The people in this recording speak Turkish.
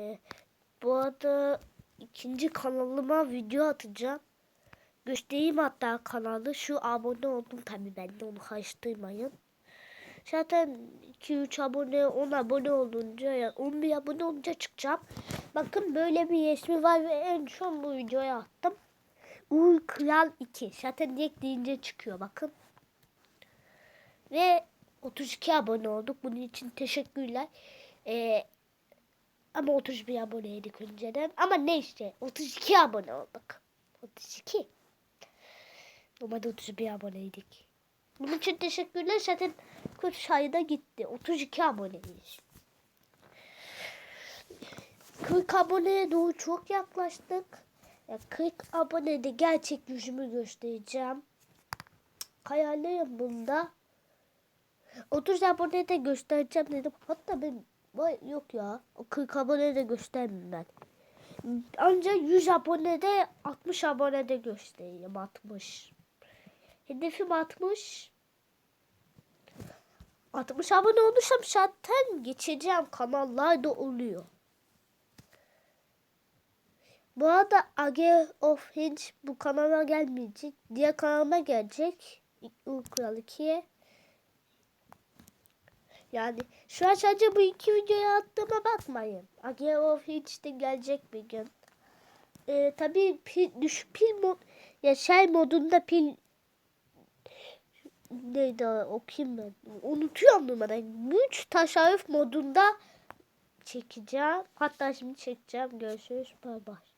Ee, bu arada ikinci kanalıma video atacağım. Göstereyim hatta kanalı. Şu abone oldum tabii ben de onu karıştırmayın. Zaten 2-3 abone 10 abone olunca ya 11 abone olunca çıkacağım. Bakın böyle bir resmi var ve en son bu videoya attım. Uğur Kral 2. Zaten direkt deyince çıkıyor bakın. Ve 32 abone olduk. Bunun için teşekkürler. Ee, ama 31 aboneydik önceden. Ama ne işte 32 abone olduk. 32. Normalde 31 aboneydik. Bunun için teşekkürler. Zaten 40 ayda gitti. 32 aboneyiz. 40 aboneye doğru çok yaklaştık. Ya 40 abonede gerçek yüzümü göstereceğim. Hayallerim bunda. 30 abonede göstereceğim dedim. Hatta ben vay yok ya. O 40 abonede göstermem ben. Ancak 100 abonede 60 abonede göstereyim 60. Hedefim 60. 60 abone olursam zaten geçeceğim kanallarda oluyor. Bu arada Age of Hinge bu kanala gelmeyecek. Diğer kanalıma gelecek. Uğur Kral 2'ye. Yani şu an sadece bu iki videoya attığıma bakmayın. Age of Hinge de gelecek bir gün. Ee, tabii pil, düşük pil mod ya şey modunda pil neydi okuyayım ben. Unutuyorum numarayı. Güç tasarruf modunda çekeceğim. Hatta şimdi çekeceğim. Görüşürüz. Bay bay.